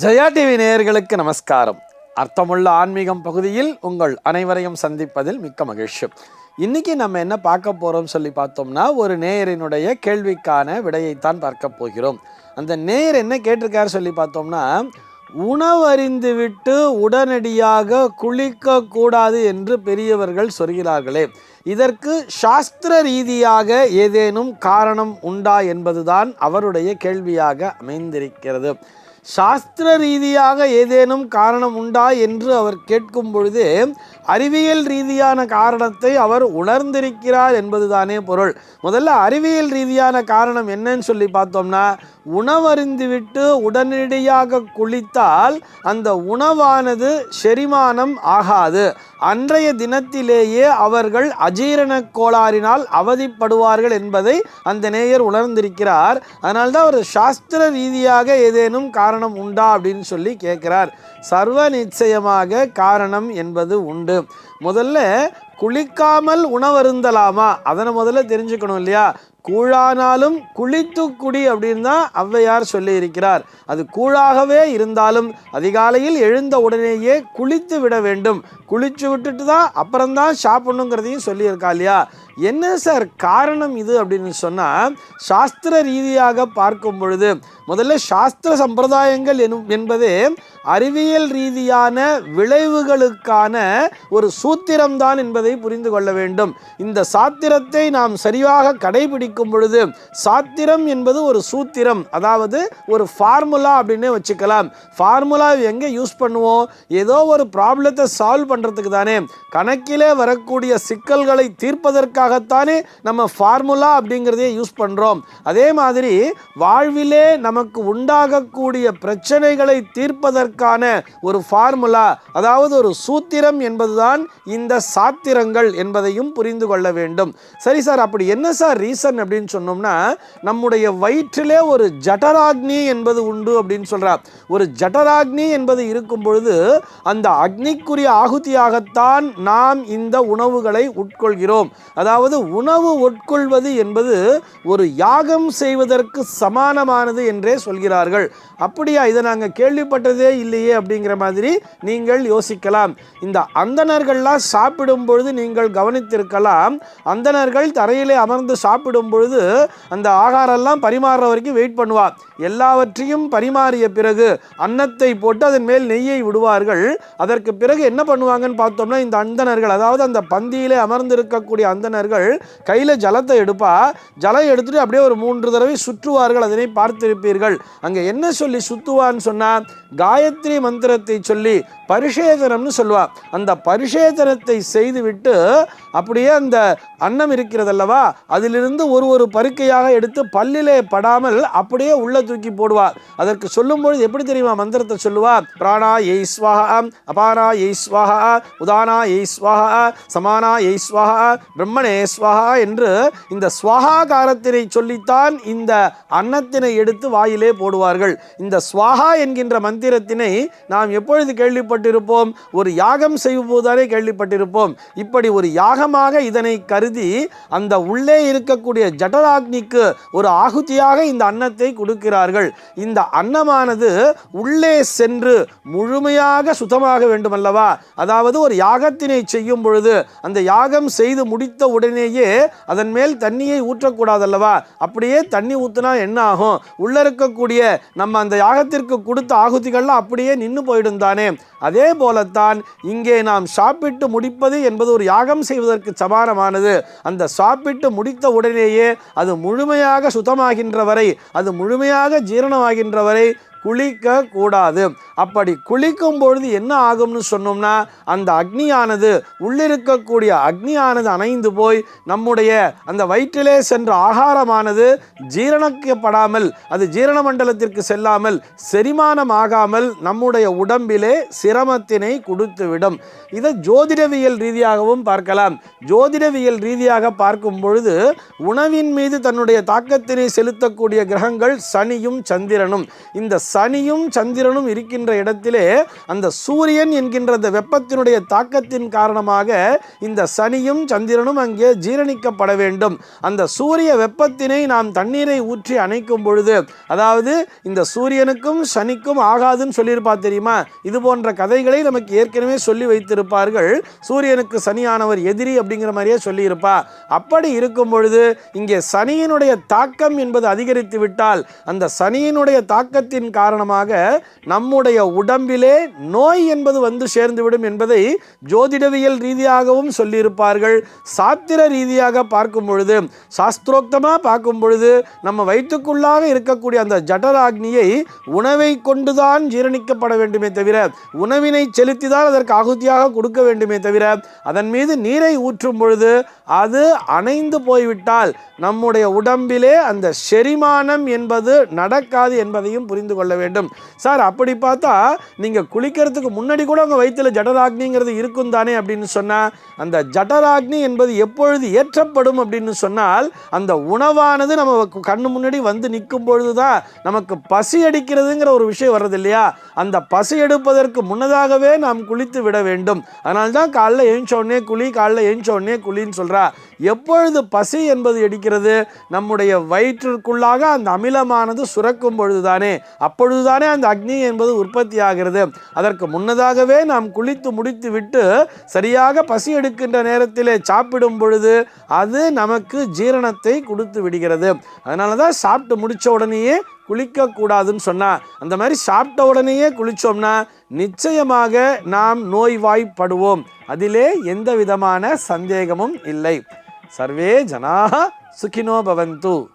Jaya TV நேயர்களுக்கு நமஸ்காரம். அர்த்தமுள்ள ஆன்மீகம் பகுதியில் உங்கள் அனைவரையும் சந்திப்பதில் மிக்க மகிழ்ச்சி. இன்றைக்கி நம்ம என்ன பார்க்க போகிறோம் சொல்லி பார்த்தோம்னா ஒரு நேயரினுடைய கேள்விக்கான விடையைத்தான் பார்க்க போகிறோம். அந்த நேயர் என்ன கேட்டிருக்காரு சொல்லி பார்த்தோம்னா உணவறிந்து விட்டு உடனடியாக குளிக்கக்கூடாது என்று பெரியவர்கள் சொல்கிறார்களே. இதற்கு சாஸ்திர ரீதியாக ஏதேனும் காரணம் உண்டா என்பதுதான் அவருடைய கேள்வியாக அமைந்திருக்கிறது. சாஸ்திர ரீதியாக ஏதேனும் காரணம் உண்டா என்று அவர் கேட்கும் பொழுது அறிவியல் ரீதியான காரணத்தை அவர் உணர்ந்திருக்கிறார் என்பதுதானே பொருள். முதல்ல அறிவியல் ரீதியான காரணம் என்னன்னு சொல்லி பார்த்தோம்னா உணவருந்திவிட்டு உடனடியாக குளித்தால் அந்த உணவானது செரிமானம் ஆகாது. அன்றைய தினத்திலேயே அவர்கள் அஜீரண கோளாறினால் அவதிப்படுவார்கள் என்பதை அந்த நேயர் உணர்ந்திருக்கிறார். அதனால்தான் அவர் சாஸ்திர ரீதியாக ஏதேனும் காரணம் உண்டா அப்படின்னு சொல்லி கேட்கிறார். சர்வ நிச்சயமாக காரணம் என்பது உண்டு. முதல்ல குளிக்காமல் உணவருந்தலாமா? அதனை முதல்ல தெரிஞ்சுக்கணும் இல்லையா? கூழானாலும் குளித்து குடி அப்படின்னு தான் ஔவையார் சொல்லியிருக்கிறார். அது கூழாகவே இருந்தாலும் அதிகாலையில் எழுந்த உடனேயே குளித்து விட வேண்டும். குளித்து விட்டுட்டு தான் அப்புறம்தான் சாப்பிடணுங்கிறதையும் சொல்லியிருக்கா இல்லையா? என்ன சார் காரணம் இது அப்படின்னு சொன்னால் சாஸ்திர ரீதியாக பார்க்கும் பொழுது முதல்ல சாஸ்திர சம்பிரதாயங்கள் எனும் என்பதே அறிவியல் ரீதியான விளைவுகளுக்கான ஒரு சூத்திரம்தான் என்பதை புரிந்து கொள்ள வேண்டும். இந்த சாத்திரத்தை நாம் சரியாக கடைபிடிக்கும் பொழுது சாத்திரம் என்பது ஒரு சூத்திரம் அதாவது ஒரு ஃபார்முலா அப்படின்னே வச்சுக்கலாம். ஃபார்முலா எங்கே யூஸ் பண்ணுவோம்? ஏதோ ஒரு ப்ராப்ளத்தை சால்வ் பண்ணுறதுக்கு தானே. கணக்கிலே வரக்கூடிய சிக்கல்களை தீர்ப்பதற்காகத்தானே நம்ம ஃபார்முலா அப்படிங்கிறதே யூஸ் பண்ணுறோம் அதே மாதிரி வாழ்விலே நமக்கு உண்டாகக்கூடிய பிரச்சனைகளை தீர்ப்பதற்கான ஒரு ஃபார்முலா அதாவது ஒரு சூத்திரம் என்பதுதான் இந்த சாத்திரங்கள் என்பதையும் புரிந்து கொள்ள வேண்டும். சரி சார் அப்படி என்ன சார் ரீசன் அப்படின்னு சொன்னோம்னா நம்முடைய வயிற்றிலே ஒரு ஜடராக்னி என்பது உண்டு அப்படின்னு சொல்கிறார் ஒரு ஜடராக்னி என்பது இருக்கும் பொழுது அந்த அக்னிக்குரிய ஆகுதியாகத்தான் நாம் இந்த உணவுகளை உட்கொள்கிறோம். அதாவது உணவு உட்கொள்வது என்பது ஒரு யாகம் செய்வதற்கு சமானமானது என்றே சொல்கிறார்கள். அப்படியா இதை நாங்கள் கேள்விப்பட்டதே இல்லையே அப்படிங்கிற மாதிரி நீங்கள் யோசிக்கலாம். இந்த அந்தனர்கள்லாம் சாப்பிடும் பொழுது நீங்கள் கவனித்திருக்கலாம் அந்தனர்கள் தரையிலே அமர்ந்து சாப்பிடும் பொழுது அந்த ஆகாரெல்லாம் பரிமாறுற வரைக்கும் வெயிட் பண்ணுவார் எல்லாவற்றையும் பரிமாறிய பிறகு அன்னத்தை போட்டு அதன் மேல் நெய்யை விடுவார்கள். அதற்கு பிறகு என்ன பண்ணுவாங்கன்னு பார்த்தோம்னா இந்த அந்தணர்கள் அதாவது அந்த பந்தியிலே அமர்ந்திருக்கக்கூடிய அந்தணர்கள் கையில் ஜலத்தை எடுப்பா. ஜலம் எடுத்துட்டு அப்படியே ஒரு மூன்று தடவை சுற்றுவார்கள் அதனை பார்த்திருப்பீர்கள். அங்கே என்ன சொல்லி சுத்துவான்னு சொன்னால் காயத்ரி மந்திரத்தை சொல்லி பரிசேதனம்னு சொல்லுவா. அந்த பரிசேதனத்தை செய்துவிட்டு அப்படியே அந்த அன்னம் இருக்கிறதல்லவா அதிலிருந்து ஒரு ஒரு பருக்கையாக எடுத்து பல்லிலே படாமல் அப்படியே உள்ள தூக்கி போடுவார். அதற்கு சொல்லும் பொழுது எப்படி தெரியுமா மந்திரத்தை சொல்லுவார்? பிராணா எய் ஸ்வாஹா அபானா எய் ஸ்வாஹா உதானா எய் ஸ்வாஹா சமானா எய் ஸ்வாஹா பிரம்மணே ஸ்வாஹா என்று இந்த ஸ்வாஹாகாரத்தினை சொல்லித்தான் இந்த அன்னத்தினை எடுத்து வாயிலே போடுவார்கள். இந்த ஸ்வாஹா என்கின்ற மந்திரத்தினை நாம் எப்பொழுது கேள்விப்பட்டிருப்போம்? ஒரு யாகம் செய்வதுதானே கேள்விப்பட்டிருப்போம். இப்படி ஒரு யாகமாக இதனை கருதி அந்த உள்ளே இருக்கக்கூடிய ஜடராக்னிக்கு ஒரு ஆகுதியாக இந்த அன்னத்தை கொடுக்கிறார்கள். இந்த அன்னமானது உள்ளே சென்று முழுமையாக சுத்தமாக வேண்டும் அல்லவா அதாவது ஒரு யாகத்தினை செய்யும் பொழுது அந்த யாகம் செய்து முடித்த உடனேயே அதன் மேல் தண்ணியை ஊற்றக்கூடாதல்லவா? அப்படியே தண்ணி ஊற்றினா என்ன ஆகும்? உள்ளே இருக்கக்கூடிய நம்ம அந்த யாகத்திற்கு கொடுத்த ஆகுதிகள்லாம் அப்படியே நின்று போயிடும் தானே. அதே போலத்தான் இங்கே நாம் சாப்பிட்டு முடிப்பது என்பது ஒரு யாகம் செய்வதற்கு சமானமானது. அந்த சாப்பிட்டு முடித்த உடனேயே அது முழுமையாக சுத்தமாகின்ற வரை அது முழுமையாக ஜீரணமாகின்ற வரை குளிக்க கூடாது அப்படி குளிக்கும் பொழுது என்ன ஆகும்னு சொன்னோம்னா அந்த அக்னியானது உள்ளிருக்கக்கூடிய அக்னியானது அணைந்து போய் நம்முடைய அந்த வயிற்றிலே சென்ற ஆகாரமானது ஜீரணிக்கப்படாமல் அது ஜீரண மண்டலத்திற்கு செல்லாமல் செரிமானம் ஆகாமல் நம்முடைய உடம்பிலே சிரமத்தினை கொடுத்துவிடும். இதை ஜோதிடவியல் ரீதியாகவும் பார்க்கலாம். ஜோதிடவியல் ரீதியாக பார்க்கும் பொழுது உணவின் மீது தன்னுடைய தாக்கத்தினை செலுத்தக்கூடிய கிரகங்கள் சனியும் சந்திரனும். இந்த சனியும் சந்திரனும் இருக்கின்ற இடத்திலே அந்த சூரியன் என்கின்ற அந்த வெப்பத்தினுடைய தாக்கத்தின் காரணமாக இந்த சனியும் சந்திரனும் அங்கே ஜீரணிக்கப்பட வேண்டும். அந்த சூரிய வெப்பத்தினை நாம் தண்ணீரை ஊற்றி அணைக்கும் பொழுது அதாவது இந்த சூரியனுக்கும் சனிக்கும் ஆகாதுன்னு சொல்லியிருப்பா தெரியுமா? இது போன்ற கதைகளை நமக்கு ஏற்கனவே சொல்லி வைத்திருப்பார்கள். சூரியனுக்கு சனியானவர் எதிரி அப்படிங்கிற மாதிரியே சொல்லியிருப்பா. அப்படி இருக்கும் பொழுது இங்கே சனியினுடைய தாக்கம் என்பது அதிகரித்து விட்டால் அந்த சனியினுடைய தாக்கத்தின் காரணமாக நம்முடைய உடம்பிலே நோய் என்பது வந்து சேர்ந்துவிடும் என்பதை ஜோதிடவியல் ரீதியாகவும் சொல்லியிருப்பார்கள். சாத்திர ரீதியாக பார்க்கும் பொழுது சாஸ்திரோக்தமாக பார்க்கும் பொழுது நம்ம வயிற்றுக்குள்ளாக இருக்கக்கூடிய அந்த ஜடராக்னியை உணவை கொண்டுதான் ஜீரணிக்கப்பட வேண்டுமே தவிர உணவினை செலுத்திதான் அதற்கு ஆகுதியாக கொடுக்க வேண்டுமே தவிர அதன் மீது நீரை ஊற்றும் பொழுது அது அணைந்து போய்விட்டால் நம்முடைய உடம்பிலே அந்த செரிமானம் என்பது நடக்காது என்பதையும் புரிந்து கொள்ள வேண்டும். சார் அப்படி பார்த்தா நீங்கள் குளிக்கிறதுக்கு முன்னாடி கூட உங்கள் வயிற்றில் ஜடராக்னிங்கிறது இருக்கும் தானே அப்படின்னு சொன்னால் அந்த ஜடராக்னி என்பது எப்பொழுது ஏற்றப்படும் அப்படின்னு சொன்னால் அந்த உணவானது நம்ம கண்ணு முன்னாடி வந்து நிற்கும் பொழுது தான் நமக்கு பசி அடிக்கிறதுங்கிற ஒரு விஷயம் வர்றது இல்லையா அந்த பசி எடுப்பதற்கு முன்னதாகவே நாம் குளித்து விட வேண்டும். அதனால்தான் காலைல எழுந்த குழி காலைல எழுந்த குழின்னு சொல்கிறா எப்பொழுது பசி என்பது எடுக்கிறது? நம்முடைய வயிற்றிற்குள்ளாக அந்த அமிலமானது சுரக்கும் பொழுதுதானே. அப்பொழுதுதானே அந்த அக்னி என்பது உற்பத்தி ஆகிறது அதற்கு முன்னதாகவே நாம் குளித்து முடித்து விட்டு சரியாக பசி எடுக்கின்ற நேரத்திலே சாப்பிடும் பொழுது அது நமக்கு ஜீரணத்தை கொடுத்து விடுகிறது. அதனால தான் சாப்பிட்டு முடிச்ச உடனேயே குளிக்கக்கூடாதுன்னு சொன்னால் அந்த மாதிரி சாப்பிட்ட உடனேயே குளித்தோம்னா நிச்சயமாக நாம் நோய்வாய்ப்படுவோம். அதிலே எந்த விதமான சந்தேகமும் இல்லை. சர்வே ஜனாக சுகினோ பவந்து.